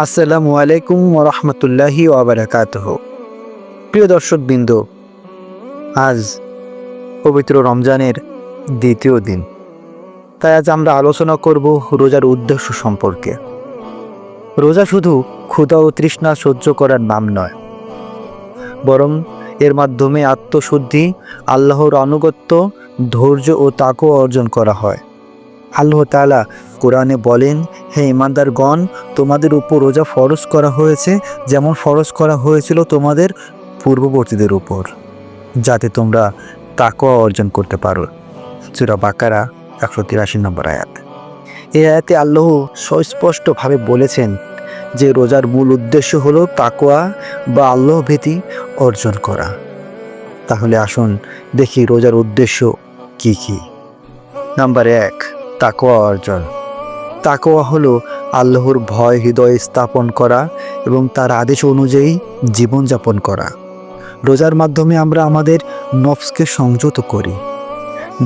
আসসালামু আলাইকুম ওরহমতুল্লাহি ওবরাকাতহ প্রিয় দর্শকবৃন্দ, আজ পবিত্র রমজানের দ্বিতীয় দিন। তাই আজ আমরা আলোচনা করব রোজার উদ্দেশ্য সম্পর্কে। রোজা শুধু ক্ষুধা ও তৃষ্ণা সহ্য করার নাম নয়, বরং এর মাধ্যমে আত্মশুদ্ধি, আল্লাহর আনুগত্য, ধৈর্য ও তাকও অর্জন করা হয়। আল্লাহ তাআলা কোরআনে বলেন, হে ইমানদারগণ তোমাদের উপর রোজা ফরজ করা হয়েছে, যেমন ফরজ করা হয়েছিল তোমাদের পূর্ববর্তীদের উপর, যাতে তোমরা তাকওয়া অর্জন করতে পারো। সুরা বাকারা একশো তিরাশি নম্বর আয়াত। এই আয়াতে আল্লাহ সুস্পষ্টভাবে বলেছেন যে, রোজার মূল উদ্দেশ্য হলো তাকোয়া বা আল্লাহ ভীতি অর্জন করা। তাহলে আসুন দেখি রোজার উদ্দেশ্য কি কি। নাম্বার এক তাকওয়া অর্জন। তাকোয়া হলো আল্লাহর ভয় হৃদয়ে স্থাপন করা এবং তার আদেশ অনুযায়ী জীবনযাপন করা। রোজার মাধ্যমে আমরা আমাদের নফসকে সংযত করি,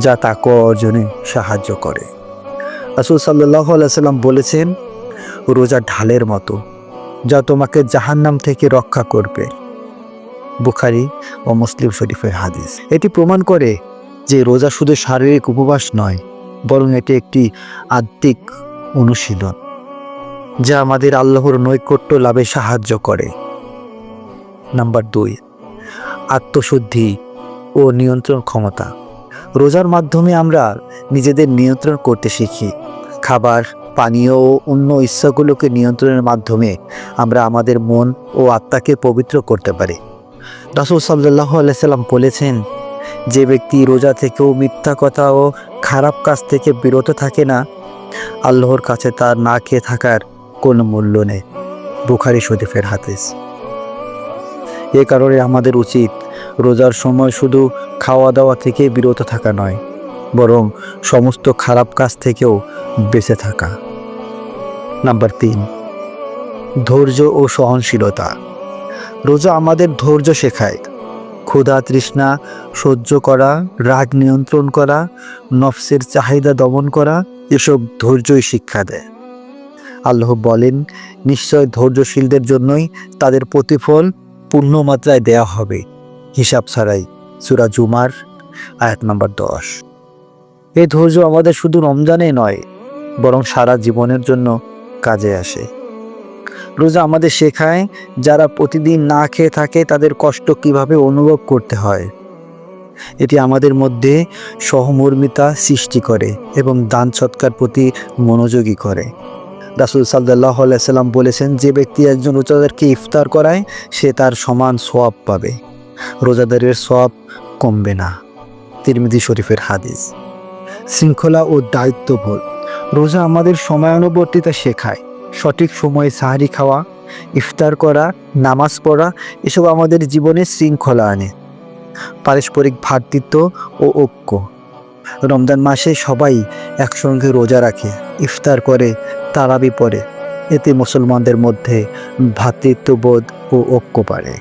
যা তাকোয়া অর্জনে সাহায্য করে। রাসুল সাল্লাহ সাল্লাম বলেছেন, রোজা ঢালের মতো, যা তোমাকে জাহান্নাম থেকে রক্ষা করবে। বুখারি ও মুসলিম শরীফের হাদিস। এটি প্রমাণ করে যে রোজা শুধু শারীরিক উপবাস নয় বরং এটি একটি আত্মিক অনুশীলন, যা আমাদের আল্লাহর নৈকট্য লাভে সাহায্য করে। নাম্বার দুই, আত্মশুদ্ধি ও নিয়ন্ত্রণ ক্ষমতা। রোজার মাধ্যমে আমরা নিজেদের নিয়ন্ত্রণ করতে শিখি। খাবার, পানীয় ও অন্য ইচ্ছাগুলোকে নিয়ন্ত্রণের মাধ্যমে আমরা আমাদের মন ও আত্মাকে পবিত্র করতে পারি। রাসুল সাল্লাহ আলাইসাল্লাম বলেছেন যে ব্যক্তি রোজা থেকেও মিথ্যা কথা ও খারাপ কাজ থেকে বিরত থাকে না, আল্লাহর কাছে তার না খেয়ে থাকার কোনো মূল্য নেই। বুখারি শরীফের হাদিস। এ কারণে আমাদের উচিত রোজার সময় শুধু খাওয়া দাওয়া থেকে বিরত থাকা নয়, বরং সমস্ত খারাপ কাজ থেকেও বেঁচে থাকা। নাম্বার তিন, ধৈর্য ও সহনশীলতা। রোজা আমাদের ধৈর্য শেখায়। ক্ষুধা তৃষ্ণা, সহ্য করা, রাগ নিয়ন্ত্রণ করা, নফসের চাহিদা দমন করা, এসব ধৈর্যই শিক্ষা দেয়। আল্লাহ বলেন, নিশ্চয় ধৈর্যশীলদের জন্যই তাদের প্রতিফল পূর্ণ মাত্রায় দেয়া হবে। হিসাব ছাড়াই সুরা জুমার আয়াত নাম্বার দশ। এই ধৈর্য আমাদের শুধু রমজানে নয়, বরং সারা জীবনের জন্য কাজে আসে। রোজা আমাদের শেখায়, যারা প্রতিদিন না খেয়ে থাকে তাদের কষ্ট কীভাবে অনুভব করতে হয়। এটি আমাদের মধ্যে সহমর্মিতা সৃষ্টি করে এবং দান সৎকার প্রতি মনোযোগী করে। রাসুল সাল্লাহ সাল্লাম বলেছেন, যে ব্যক্তি একজন রোজাদারকে ইফতার করায়, সে তার সমান সোয়াব পাবে। রোজাদারের সোয়াব কমবে না। তিরমিদি শরীফের হাদিস। শৃঙ্খলা ও দায়িত্ববোধ। রোজা আমাদের সময়ানুবর্তিতা শেখায়। সঠিক সময়ে সাহারি খাওয়া, ইফতার করা, নামাজ পড়া, এসব আমাদের জীবনে শৃঙ্খলা আনে। পারস্পরিক ভ্রাতৃত্ব ও ঐক্য। রমজান মাসে সবাই একসঙ্গে রোজা রাখে, ইফতার করে, তারাবি পড়ে। এতে মুসলমানদের মধ্যে ভ্রাতৃত্ববোধ ও ঐক্য বাড়ে।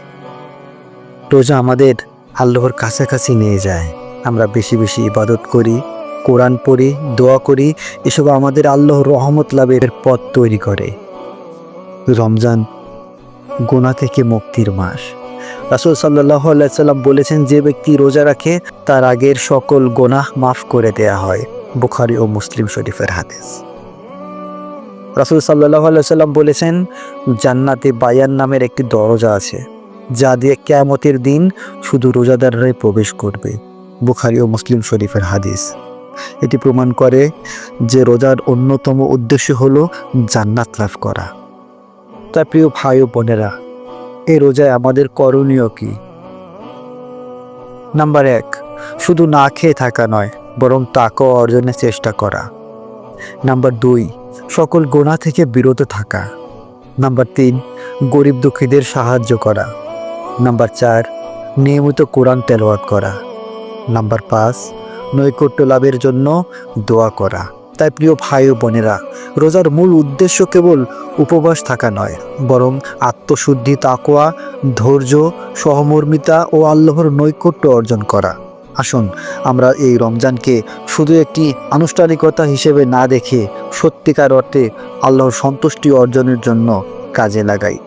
রোজা আমাদের আল্লাহর কাছাকাছি নিয়ে যায়। আমরা বেশি বেশি ইবাদত করি কোরআন পড়ি, দোয়া করি, এসব আমাদের আল্লাহর রহমত লাভের পথ তৈরি করে। রমজান গোনা থেকে মুক্তির মাস। রাসুল সাল্লাহ সাল্লাম বলেছেন, যে ব্যক্তি রোজা রাখে, তার আগের সকল গোনাহ মাফ করে দেয়া হয়। বুখারি ও মুসলিম শরীফের হাদিস। রাসুল সাল্লাহ সাল্লাম বলেছেন, জান্নাতে বায়ান নামের একটি দরজা আছে, যা দিয়ে কেয়ামতের দিন শুধু রোজাদাররাই প্রবেশ করবে। বুখারি ও মুসলিম শরীফের হাদিস। এটি প্রমাণ করে যে রোজার অন্যতম উদ্দেশ্য হলো জান্নাত লাভ করা। তাই প্রিয় ভাই ও বোনেরা এই রোজায় আমাদের করণীয় কি? নাম্বার এক, শুধু না খেয়ে থাকা নয়, বরং তাকও অর্জনের চেষ্টা করা। নাম্বার দুই, সকল গোনা থেকে বিরত থাকা। নাম্বার তিন, গরিব দুঃখীদের সাহায্য করা। নাম্বার চার, নিয়মিত কোরআন তেলাওয়াত করা। নাম্বার পাঁচ নৈকট্য লাভের জন্য দোয়া করা। তাই প্রিয় ভাই বোনেরা, রোজার মূল উদ্দেশ্য কেবল উপবাস থাকা নয়, বরং আত্মশুদ্ধি তাকোয়া ধৈর্য, সহমর্মিতা ও আল্লাহর নৈকট্য অর্জন করা। আসুন, আমরা এই রমজানকে শুধু একটি আনুষ্ঠানিকতা হিসেবে না দেখে সত্যিকার অর্থে আল্লাহর সন্তুষ্টি অর্জনের জন্য কাজে লাগাই।